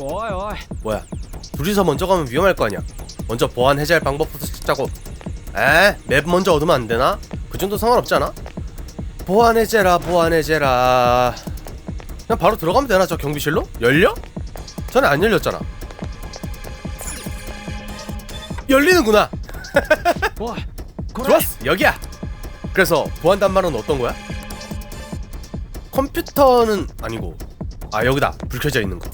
어이 어이. 뭐야? 둘이서 먼저 가면 위험할 거 아니야. 먼저 보안 해제할 방법부터 찾자고. 에? 맵 먼저 얻으면 안 되나? 그 정도 상관없지 않아? 보안 해제라 보안 해제라. 그냥 바로 들어가면 되나 저 경비실로? 열려? 전에 안 열렸잖아. 열리는구나. 뭐, 좋았어. 여기야. 그래서 보안 단말은 어떤 거야? 컴퓨터는 아니고. 아 여기다. 불 켜져 있는 거.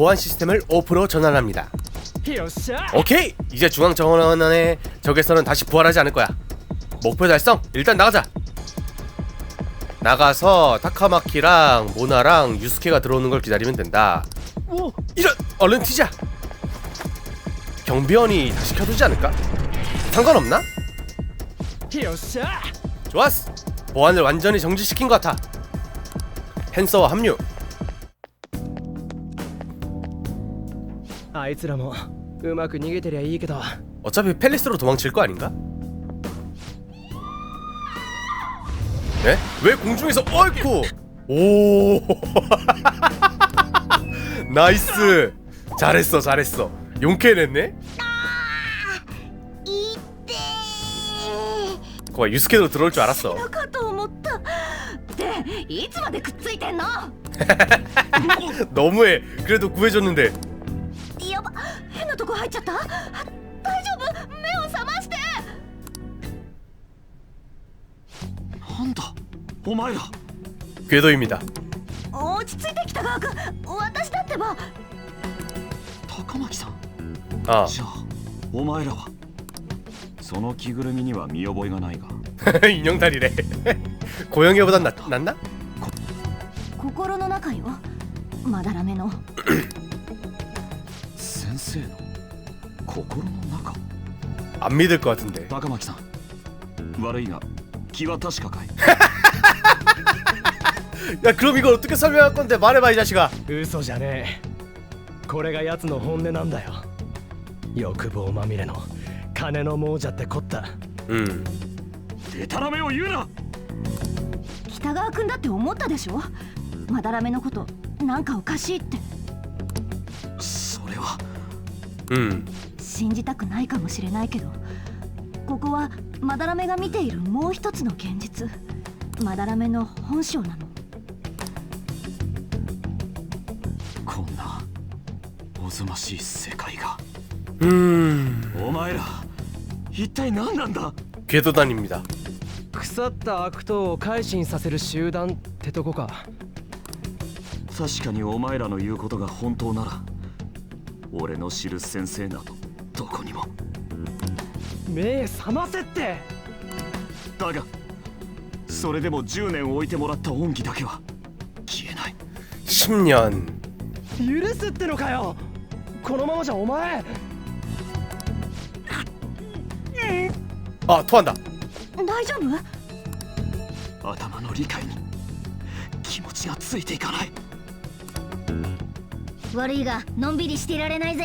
보안 시스템을 오프로 전환합니다. 오케이! 이제 중앙 정원의 적에서는 다시 부활하지 않을 거야. 목표 달성! 일단 나가자! 나가서 타카마키랑 모나랑 유스케가 들어오는 걸 기다리면 된다. 이런! 얼른 튀자! 경비원이 다시 켜두지 않을까? 상관없나? 좋았어! 보안을 완전히 정지시킨 것 같아. 펜서와 합류! あいつらもうまく逃げてりゃいいけど 어차피 팰리스로 도망칠 거 아닌가? 네? 왜 공중에서 어이쿠 오 나이스 잘했어 잘했어 용케냈네 いってー 거봐 유스케도 들어올 줄 알았어 のかと思ったっていつまでくっついてんの 너무해 그래도 구해줬는데 やば変なとこ入 っちゃった大丈夫目を覚ましてなんだお前ら 궤도입니다 落ち着いてきたガー君私だってば高巻さん 아 じゃあお前らはその着ぐるみには見覚えがないが 인형다리래 고영애보단 낫, 낫나? 心の中よまだらめの先生の 心の中 안 믿을 것 같은데 高巻さん悪いが気は確かかい 야 그럼 이걸 어떻게 설명할 건데 말해봐 이 자식아 嘘じゃねえこれが奴の本音なんだよ欲望まみれの金の亡者ってこった 음 でたらめを言うな北川君だって思ったでしょまだらめのことなんかおかしいってそれは 음 信じたくないかもしれないけどここはマダラメが見ているもう一つの現実。マダラメの本性なの。こんなおぞましい世界が。うん。お前ら一体何なんだ？ケトタニミだ。腐った悪党を改心させる集団ってとこか。確かにお前らの言うことが本当なら俺の知る先生などどこにも。目覚ませって。だがそれでも10年置いてもらった恩義だけは消えない。10年。許すってのかよ。このままじゃお前。あ、トアンだ。大丈夫？頭の理解に気持ちがついていかない。悪いがのんびりしていられないぜ。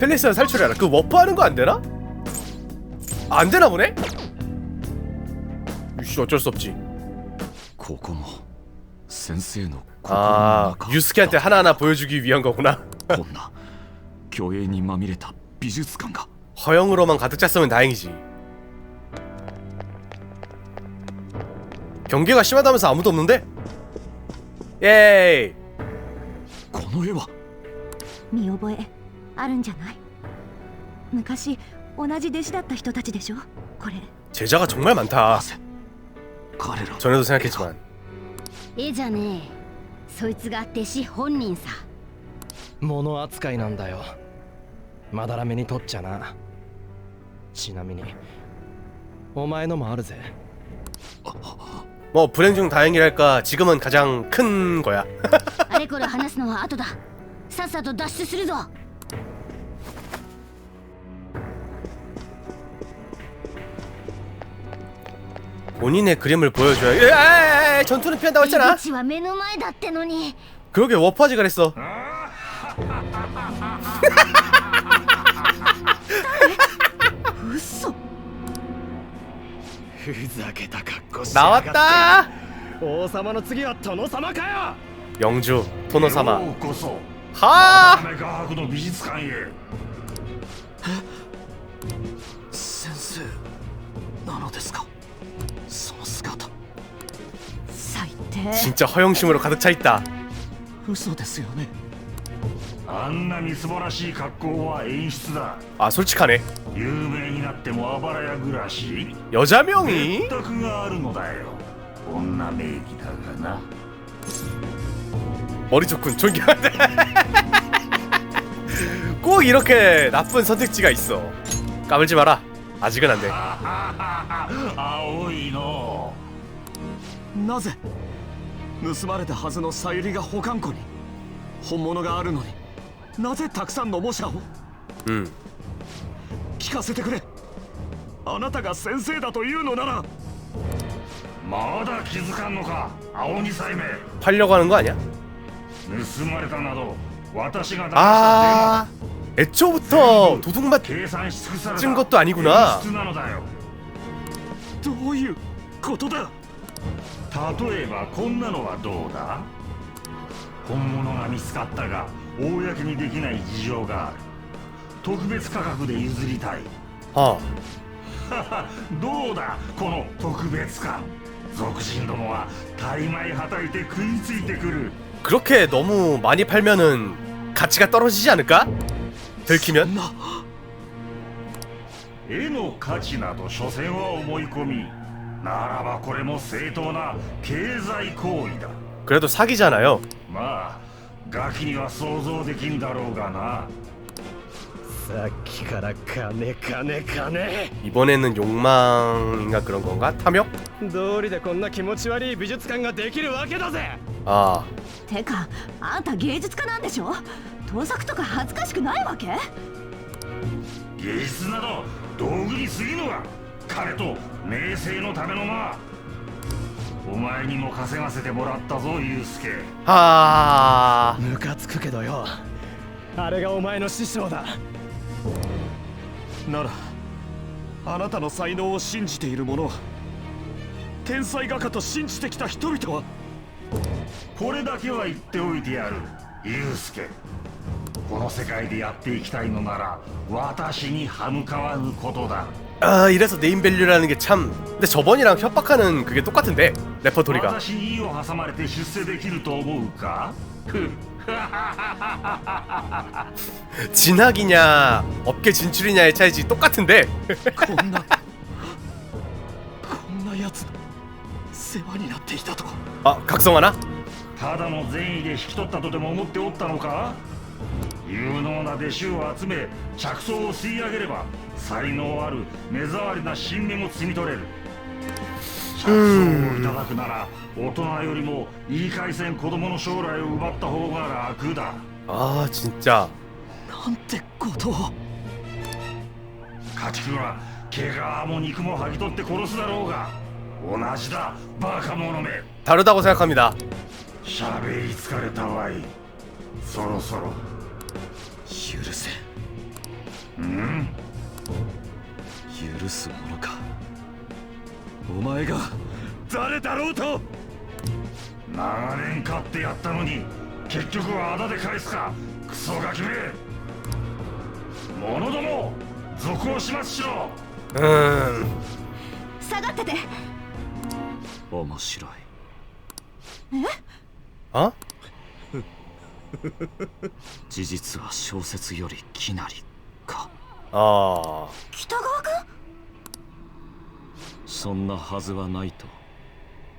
펠리스는 살출해라 그 워프하는 거 안 되나? 아, 안 되나 보네? 이씨 어쩔 수 없지 ここも先生の 아 心の中 유스케한테 하나하나 보여주기 위한 거구나 こんな虚栄にまみれた美術館が 허영으로만 가득 찼으면 다행이지 경계가 심하다면서 아무도 없는데? 예이 この絵は見覚え あるんじゃない昔同じ弟子だった人たちでしょこれ 제자가 정말 많다 なぜ彼ら 전에도 생각했지만 絵じゃねえそいつが弟子本人さ物扱いなんだよまだらめにとっちゃなちなみにお前のもあるぜ 뭐 불행 중 다행이랄까 지금은 가장 큰 거야 あれこれ話すのは後ださっさと脱出するぞ 본인의 그림을 보여줘야 에, 에, 에, 전투는 피한다고 出 했잖아 口は目の前だってのに 그러게 워퍼지 그랬어 嘘ふざけた格好しやがって 나왔다 王様の次は殿様かよ 영주 토노사마 ようこそ 하 アメ画伯の美術館へ先生なのですか 진짜 허영심으로 가득 차 있다 嘘ですよねあんなみすぼらしい格好は演出だ 아 솔직하네 有名になってもあばらや暮らし 여자명이 別宅があるのだよ女名義だがな 머리 좋군 존경한다 꼭 이렇게 나쁜 선택지가 있어 까불지 마라 아직은 안돼 青いのなぜ 盗まれたはずのさゆりが保管庫に本物があるのになぜたくさんの模写を 음 聞かせてくれあなたが先生だというのならまだ気づかんのか青二歳目 팔려고 하는 거 아니야? 盗まれたなど私が出した 아 애초부터 도둑맞 計算し尽くされた 찐 것도 아니구나 演出なのだよどういうことだ 例えばこんなのはどうだ本物が見つかったが公にできない事情がある特別価格で譲りたい 아 どうだこの特別感俗人どもは大枚はたいて食いついてくる 그렇게 너무 많이 팔면은 가치가 떨어지지 않을까? 들키면? な絵の価値など所詮は思い込み ならばこれも正当な経済行為だ 그래도 사기잖아요 まあガキには想像できんだろうがなさっきから金金金 이번에는 욕망인가 그런 건가? 탐욕? 道理でこんな気持ち悪い美術館ができるわけだぜ 아 てかあんた芸術家なんでしょ盗作とか恥ずかしくないわけ芸術など道具に過ぎぬわ 金と名声のためのなお前にも稼がせてもらったぞユウスケ。 하... ムカつくけどよ。あれがお前の師匠だ。ならあなたの才能を信じている者は天才画家と信じてきた人々はこれだけは言っておいてやるユウスケ。この世界でやっていきたいのなら私に歯向かわぬことだ 아 이래서 네임밸류라는 게 참 근데 저번이랑 협박하는 그게 똑같은데 레퍼토리가 私に意を挟まれて出世できると思うかふっ 진학이냐 업계 진출이냐의 차이지 똑같은데 こんなこんなやつの世話になっていたとは 아 각성하나? ただの善意で引き取ったとでも思っておったのか 有能な弟子を集め着想を吸い上げれば才能ある目障りな新芽も摘み取れる。着想をいただくなら大人よりもいい回線子供の将来を奪った方が楽だ。ああちんちゃなんてことを。家畜は毛がも肉も剥ぎ取って殺すだろうが同じだバカ者め。タルタゴさや神だ喋り疲れたわい。そろそろ。うん。許すものか。お前が誰だろうと。長年飼ってやったのに結局は仇で返すか。クソガキめ。者ども続を始末しろ。음下がってて。面白い。 어? 事実は小説よりきなりああ北川君？そんなはずはないと。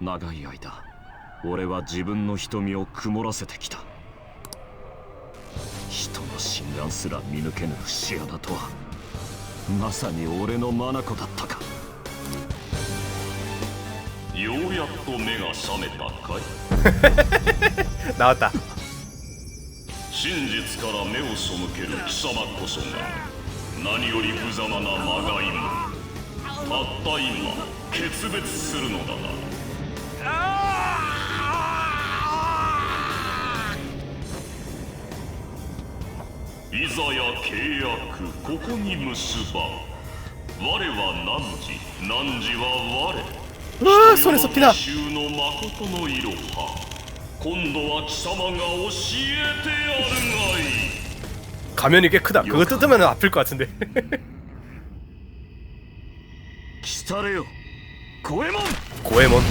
長い間俺は自分の瞳を曇らせてきた。人の診断すら見抜けぬ節穴とは。まさに俺のマナコだったか。ようやっと目が覚めたかい？治った。真実から目を背ける貴様こそが。何より無様な魔がムたった今決別するのだな。いざや契約ここに結ば我は何時何汝は我。わあそれそっきだ。衆の誠の色は今度は貴様が教えてやるがいい。 가면이 꽤 크다 그거 뜯으면 아플 것 같은데 来たれよ五右衛門 고에몬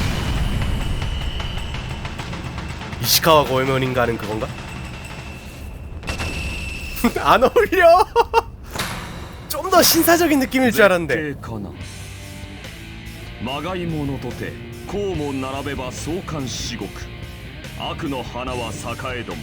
이시카와 고에몬인가 하는 그건가? 안 어울려 좀 더 신사적인 느낌일 줄 알았는데 絶景かなまがいものとてこうも並べば相関至極悪の花は栄えども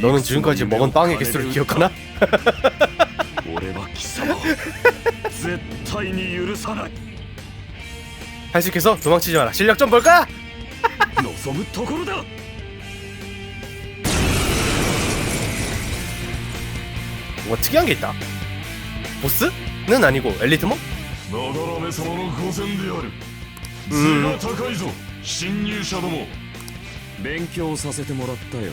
너는 지금까지 먹은 빵의 개수를 기억하나? 俺は貴様を絶対に許さない 할수있겠어 도망치지 마라 실력 좀 볼까? 望むところだ 뭔가 특이한 게 있다 보스는 아니고 엘리트모? なだらめ様の御前であるうん背が高いぞ侵入者ども勉強させてもらったよ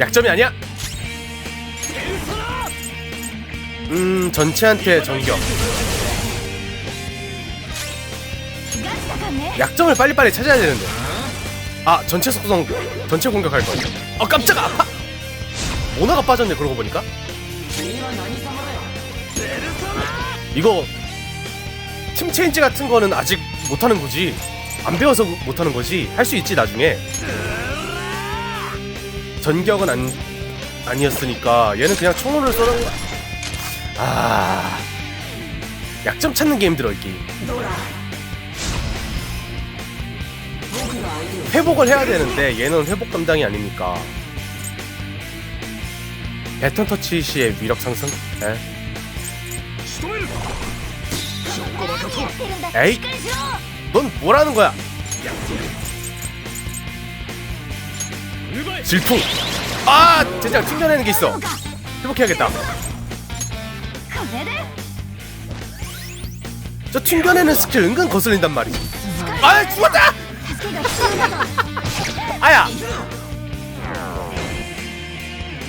약점이 아니야. 음 전체한테 전격. 약점을 빨리빨리 찾아야 되는데. 아 전체 속성 전체 공격할 거. 아 어, 깜짝아 모나가 빠졌네 그러고 보니까. 이거 팀 체인지 같은 거는 아직 못하는 거지. 안 배워서 못하는 거지. 할 수 있지 나중에. 전격은 안, 아니었으니까 얘는 그냥 총으로 쏘는 거. 아 약점 찾는 게 힘들어 이 게임. 회복을 해야 되는데 얘는 회복 담당이 아니니까. 배턴 터치 시의 위력 상승? 에? 에이! 넌 뭐라는 거야? 질투 아 진짜 충전하는 게 있어. 회복해야겠다. 저 튕겨내는 스킬 은근 거슬린단 말이지. 아 죽었다! 아야!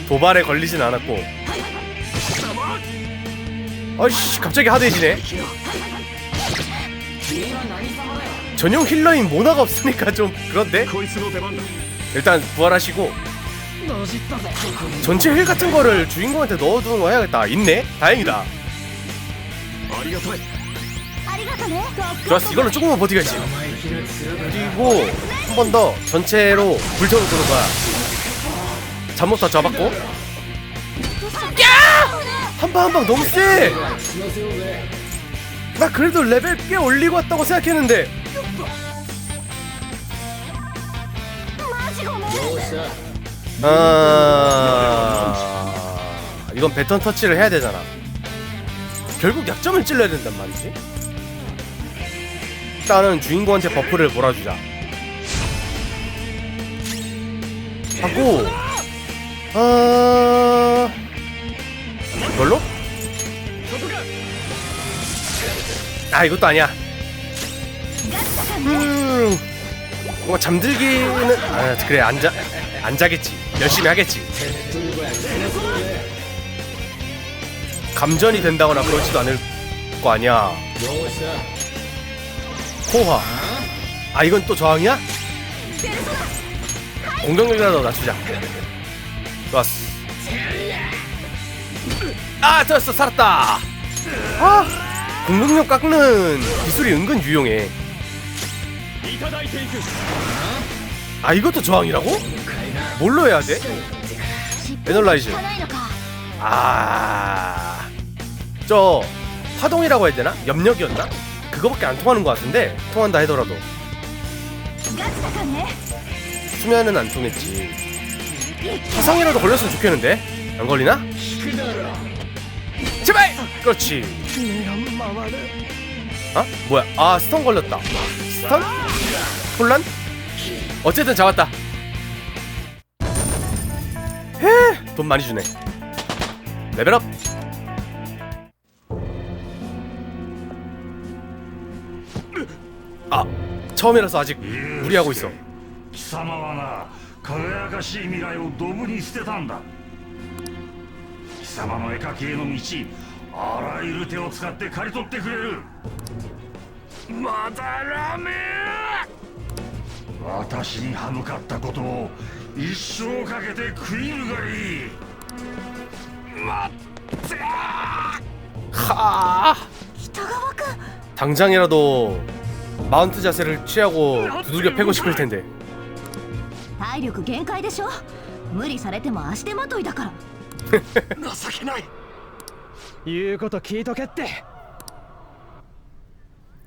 도발에 걸리진 않았고. 아이씨 갑자기 하드해지네. 전용 힐러인 모나가 없으니까 좀 그런데? 일단 부활하시고 전체 힐 같은 거를 주인공한테 넣어두는 거 해야겠다. 있네? 다행이다. 좋았어. 이걸로 조금만 버티겠지. 그리고 한 번 더 전체로 불태우는 거야. 잠못다 잡았고. 한 방 한 방 너무 세! 나 그래도 레벨 꽤 올리고 왔다고 생각했는데. 아... 이건 배턴 터치를 해야 되잖아. 결국 약점을 찔러야 된단 말이지. 일단은 주인공한테 버프를 몰아주자. 하고 어... 이걸로? 아 이것도 아니야. 음 뭔가 잠들기는 아, 그래 안 자 안 자겠지. 열심히 하겠지. 감전이 된다거나 그러지도 않을 거 아니야. 호화. 아 이건 또 저항이야? 공격력이라도 낮추자. 좋았어. 아 좋았어. 살았다. 아 공격력 깎는 기술이 은근 유용해. 아 이것도 저항이라고? 뭘로 해야 돼? 에널라이즈 아저 파동이라고 해야 되나? 염력이었나? 그거밖에 안 통하는 것 같은데 통한다 해더라도 수면은 안 통했지 화상이라도 걸렸으면 좋겠는데 안 걸리나? 제발! 그렇지 어? 뭐야 아 스턴 걸렸다 스턴? 혼란? 어쨌든 잡았다 헤돈 많이 주네 레벨업 아 처음이라서 아직 무리하고 있어 貴様はな輝かしい未来をドブに捨てたんだ貴様の絵描きへの道あらゆる手を使って刈り取ってくれる まだらめ私に歯向かったことを一生かけて食いるがいい 하 北川君 당장이라도 마운트 자세를 취하고 두들겨 패고 싶을 텐데 体力限界でしょ無理されても足手まといだから情けない言うこと聞いとけって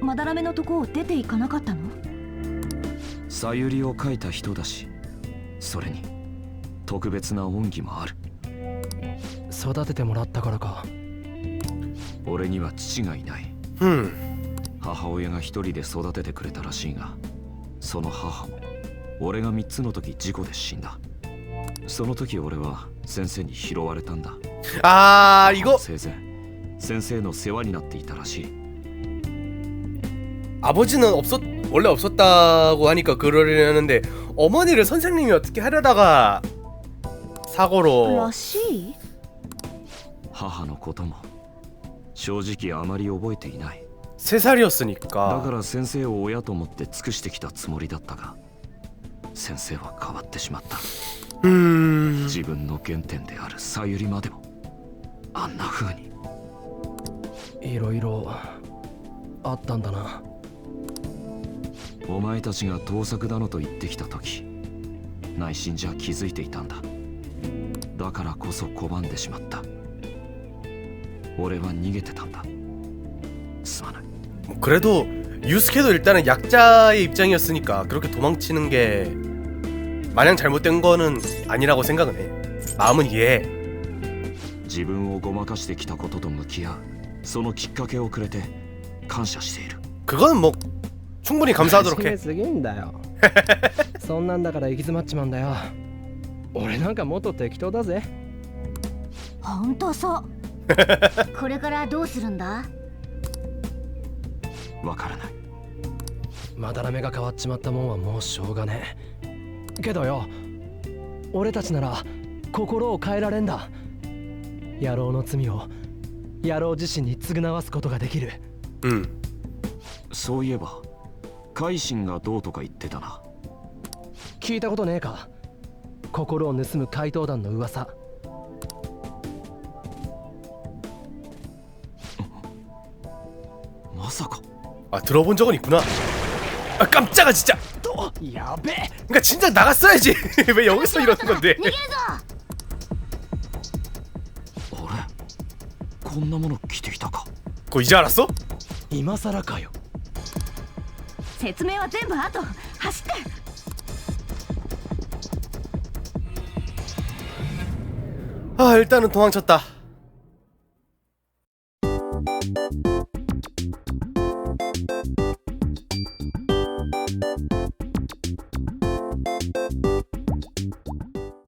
まだらのとこを出ていかなかったの？さゆりを書いた人だしそれに特別な恩義もある。育ててもらったからか。俺には父がいない、うん、母親が一人で育ててくれたらしいがその母も俺が3つの時事故で死んだ。その時俺は先生に拾われたんだ。あーいご。先生の世話になっていたらしい。 아버지는 없었 원래 없었다고 하니까 그러려는데 어머니를 선생님이 어떻게 하려다가 사고로 らしい母のことも正直あまり覚えていない 세 だか 살이었으니까 ら先生を親と思って尽くしてきたつもりだったが先生は変わってしまった 음 自分の原点であるさゆりまでもあんな風にいろいろあったんだな お前たちが盗作だのと言ってきた時内心じゃ気づいていたんだだからこそ拒んでしまった俺は逃げてたんだすまない 뭐 그래도 유스케도 일단은 약자의 입장이었으니까 그렇게 도망치는 게 마냥 잘못된 거는 아니라고 생각은 해 마음은 이해해 自分をごまかしてきたことと向き合うそのきっかけをくれて感謝している 그거는 뭐 충분히 감사하도록 真面 해 目すぎんだよそんなんだから行き詰まっちまうんだよ俺なんかもっと適当だぜ本当そうこれからどうするんだわからないまだらめが変わっちまったもんはもうしょうがねえけどよ俺たちなら心を変えられんだ野郎の罪を野郎自身に償わすことができる 음 そういえば 海進がどうとか言ってたな聞いたことねえか心を盗む怪盗団の噂まさか 아 들어본 적은 있구나 아 깜짝아 진짜 とやべえ 그러니까 진작 나갔어야지 왜 여기서 이러는 건데 逃げるぞ俺こんなもの着てきたか 그거 이제 알았어? 今更かよ 説明は全部後走って아 일단은 도망쳤다